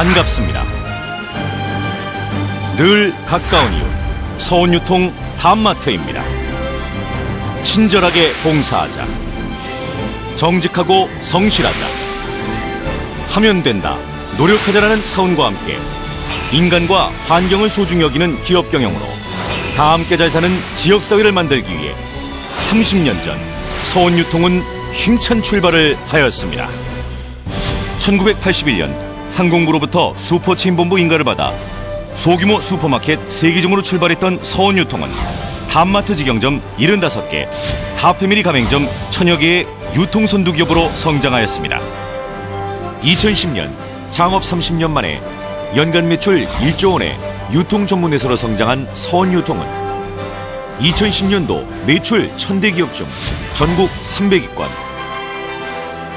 반갑습니다. 늘 가까운 이웃 서울유통 단마트입니다. 친절하게 봉사하자. 정직하고 성실하자. 하면 된다. 노력하자라는 사운과 함께 인간과 환경을 소중히 여기는 기업 경영으로 다 함께 잘 사는 지역 사회를 만들기 위해 30년 전 서원 유통은 힘찬 출발을 하였습니다. 1981년 상공부로부터 슈퍼 체인 본부 인가를 받아 소규모 슈퍼마켓 세기점으로 출발했던 서원 유통은 단마트 직영점 75개, 다패밀리 가맹점 천여 개의 유통선두 기업으로 성장하였습니다. 2010년 창업 30년 만에 연간 매출 1조 원의 유통 전문 회사로 성장한 서원유통은 2010년도 매출 1000대 기업 중 전국 300위권,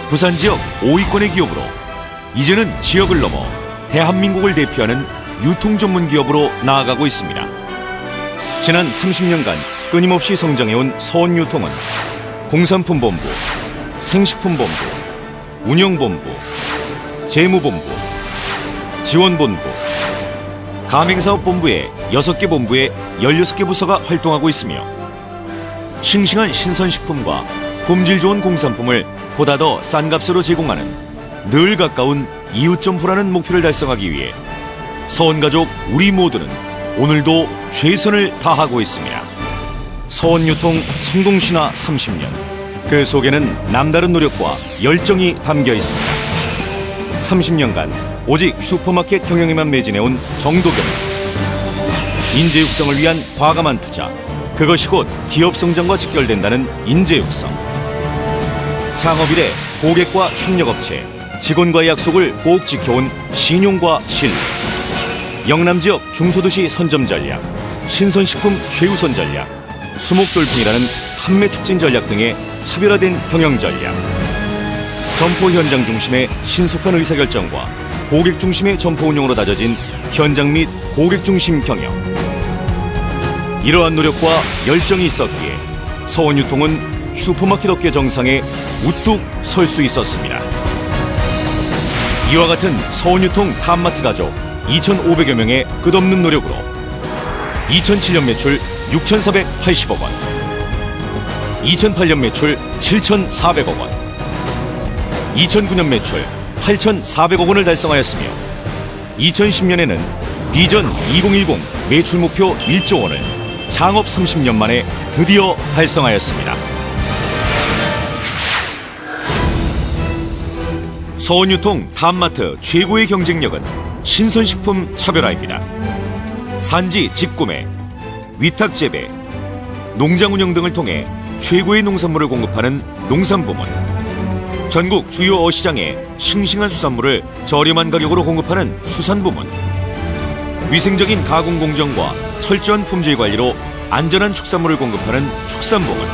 부산 지역 5위권의 기업으로 이제는 지역을 넘어 대한민국을 대표하는 유통 전문 기업으로 나아가고 있습니다. 지난 30년간 끊임없이 성장해온 서원유통은 공산품본부, 생식품본부, 운영본부, 재무본부, 지원본부, 가맹사업본부의 6개 본부에 16개 부서가 활동하고 있으며 싱싱한 신선식품과 품질 좋은 공산품을 보다 더 싼 값으로 제공하는 늘 가까운 이웃 점포라는 목표를 달성하기 위해 서원가족 우리 모두는 오늘도 최선을 다하고 있습니다. 서원유통 성공신화 30년 그 속에는 남다른 노력과 열정이 담겨 있습니다. 30년간 오직 슈퍼마켓 경영에만 매진해온 정도경. 인재 육성을 위한 과감한 투자. 그것이 곧 기업 성장과 직결된다는 인재 육성. 창업 이래 고객과 협력업체 직원과의 약속을 꼭 지켜온 신용과 신뢰 영남 지역 중소도시 선점 전략 신선식품 최우선 전략 수목돌풍이라는 판매 촉진 전략 등의 차별화된 경영 전략 점포 현장 중심의 신속한 의사결정과 고객 중심의 점포 운영으로 다져진 현장 및 고객 중심 경영. 이러한 노력과 열정이 있었기에 서원유통은 슈퍼마켓 업계 정상에 우뚝 설 수 있었습니다. 이와 같은 서원유통 탑마트 가족 2,500여 명의 끝없는 노력으로 2007년 매출 6,480억 원, 2008년 매출 7,400억 원, 2009년 매출 8,400억 원을 달성하였으며 2010년에는 비전 2010 매출 목표 1조 원을 창업 30년 만에 드디어 달성하였습니다. 서원유통 단마트 최고의 경쟁력은 신선식품 차별화입니다. 산지 직구매, 위탁 재배, 농장 운영 등을 통해 최고의 농산물을 공급하는 농산부문, 전국 주요 어시장에 싱싱한 수산물을 저렴한 가격으로 공급하는 수산부문, 위생적인 가공 공정과 철저한 품질 관리로 안전한 축산물을 공급하는 축산부문.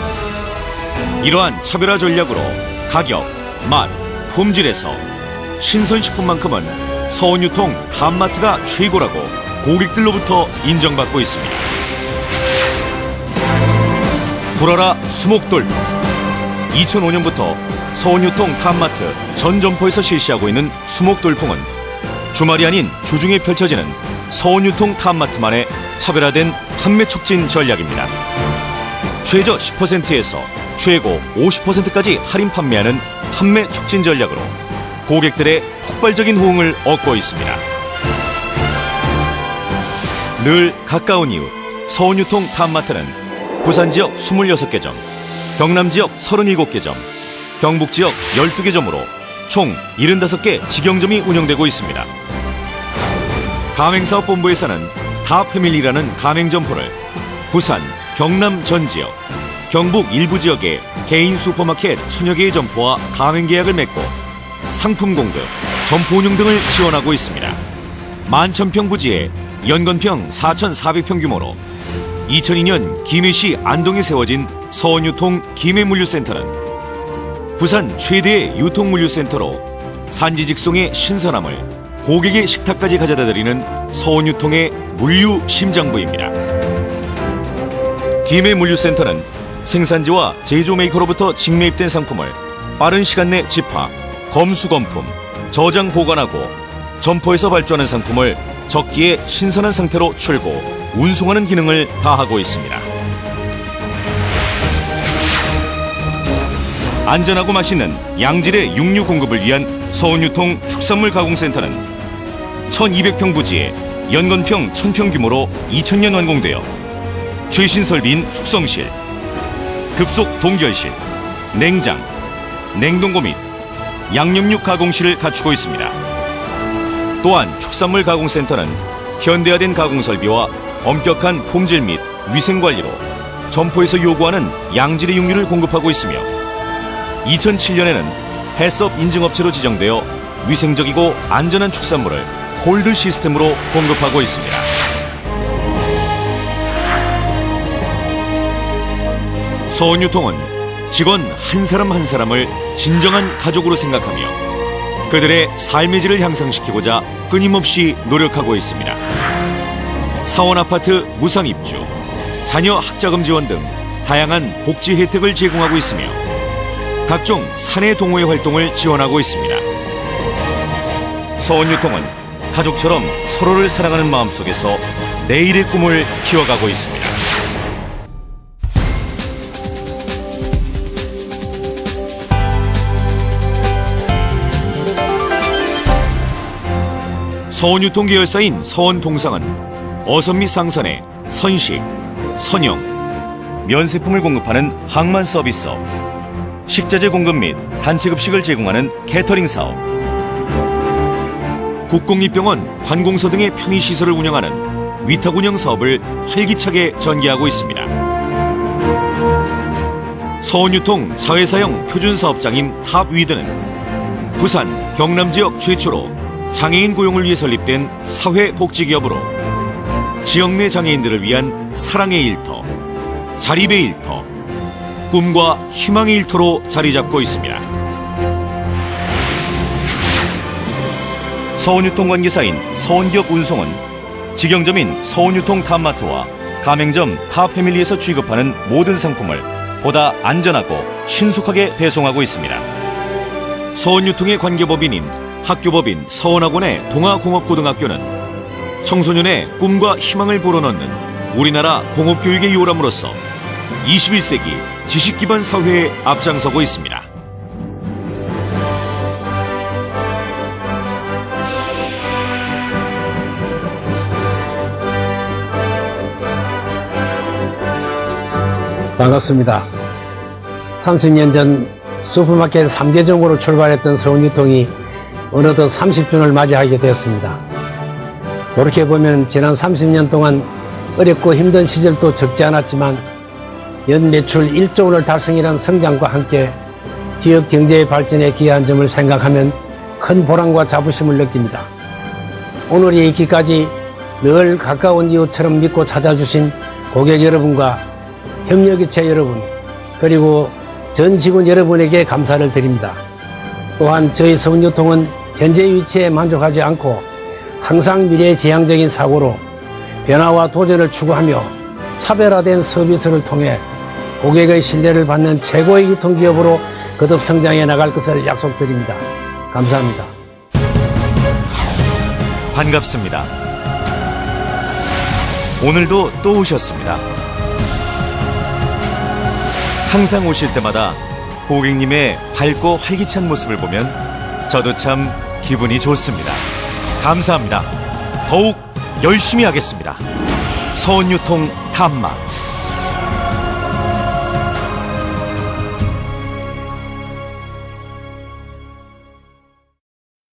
이러한 차별화 전략으로 가격, 맛, 품질에서 신선식품만큼은 서원유통 단마트가 최고라고 고객들로부터 인정받고 있습니다. 불어라 수목돌 2005년부터 서원유통 탑마트 전 점포에서 실시하고 있는 수목돌풍은 주말이 아닌 주중에 펼쳐지는 서원유통 탑마트만의 차별화된 판매 촉진 전략입니다. 최저 10%에서 최고 50%까지 할인 판매하는 판매 촉진 전략으로 고객들의 폭발적인 호응을 얻고 있습니다. 늘 가까운 이웃 서울유통 탑마트는 부산 지역 26개 점, 경남 지역 37개 점, 경북 지역 12개 점으로 총 75개 직영점이 운영되고 있습니다. 가맹사업본부에서는 다패밀리라는 가맹점포를 부산, 경남 전 지역, 경북 일부 지역의 개인 슈퍼마켓 천여 개의 점포와 가맹 계약을 맺고 상품 공급, 점포 운영 등을 지원하고 있습니다. 만천평 부지에 연건평 4,400평 규모로 2002년 김해시 안동에 세워진 서원유통 김해물류센터는 부산 최대의 유통물류센터로 산지 직송의 신선함을 고객의 식탁까지 가져다 드리는 서원유통의 물류 심장부입니다. 김해 물류센터는 생산지와 제조 메이커로부터 직매입된 상품을 빠른 시간 내 집화, 검수 검품, 저장 보관하고 점포에서 발주하는 상품을 적기에 신선한 상태로 출고, 운송하는 기능을 다하고 있습니다. 안전하고 맛있는 양질의 육류 공급을 위한 서운유통 축산물 가공센터는 1200평 부지에 연건평 1000평 규모로 2000년 완공되어 최신 설비인 숙성실, 급속 동결실, 냉장, 냉동고 및 양념육 가공실을 갖추고 있습니다. 또한 축산물 가공센터는 현대화된 가공 설비와 엄격한 품질 및 위생 관리로 점포에서 요구하는 양질의 육류를 공급하고 있으며 2007년에는 해썹 인증업체로 지정되어 위생적이고 안전한 축산물을 홀드 시스템으로 공급하고 있습니다. 서원유통은 직원 한 사람 한 사람을 진정한 가족으로 생각하며 그들의 삶의 질을 향상시키고자 끊임없이 노력하고 있습니다. 사원 아파트 무상 입주, 자녀 학자금 지원 등 다양한 복지 혜택을 제공하고 있으며 각종 사내 동호회 활동을 지원하고 있습니다. 서원유통은 가족처럼 서로를 사랑하는 마음속에서 내일의 꿈을 키워가고 있습니다. 서원유통 계열사인 서원통상은 어선미 상선의 선식, 선영, 면세품을 공급하는 항만 서비스업, 식자재 공급 및 단체 급식을 제공하는 캐터링 사업, 국공립병원, 관공서 등의 편의시설을 운영하는 위탁 운영 사업을 활기차게 전개하고 있습니다. 서원유통 자회사형 표준사업장인 탑위드는 부산, 경남 지역 최초로 장애인 고용을 위해 설립된 사회복지기업으로 지역 내 장애인들을 위한 사랑의 일터, 자립의 일터, 꿈과 희망의 일터로 자리 잡고 있습니다. 서원유통 관계사인 서원기업 운송은 직영점인 서원유통 탑마트와 가맹점 탑패밀리에서 취급하는 모든 상품을 보다 안전하고 신속하게 배송하고 있습니다. 서원유통의 관계법인인 학교법인 서원학원의 동아공업고등학교는 청소년의 꿈과 희망을 불어넣는 우리나라 공업교육의 요람으로서 21세기 지식기반 사회에 앞장서고 있습니다. 반갑습니다. 30년 전 슈퍼마켓 3개점으로 출발했던 서울유통이 어느덧 30주년을 맞이하게 되었습니다. 돌이켜보면 지난 30년 동안 어렵고 힘든 시절도 적지 않았지만 연 매출 1조 원을 달성이란 성장과 함께 지역 경제의 발전에 기여한 점을 생각하면 큰 보람과 자부심을 느낍니다. 오늘이 있기까지 늘 가까운 이웃처럼 믿고 찾아주신 고객 여러분과 협력업체 여러분 그리고 전 직원 여러분에게 감사를 드립니다. 또한 저희 서울유통은 현재 위치에 만족하지 않고 항상 미래지향적인 사고로 변화와 도전을 추구하며 차별화된 서비스를 통해 고객의 신뢰를 받는 최고의 유통기업으로 거듭 성장해 나갈 것을 약속드립니다. 감사합니다. 반갑습니다. 오늘도 또 오셨습니다. 항상 오실 때마다 고객님의 밝고 활기찬 모습을 보면 저도 참 기분이 좋습니다. 감사합니다. 더욱 열심히 하겠습니다. 서원유통 탑마트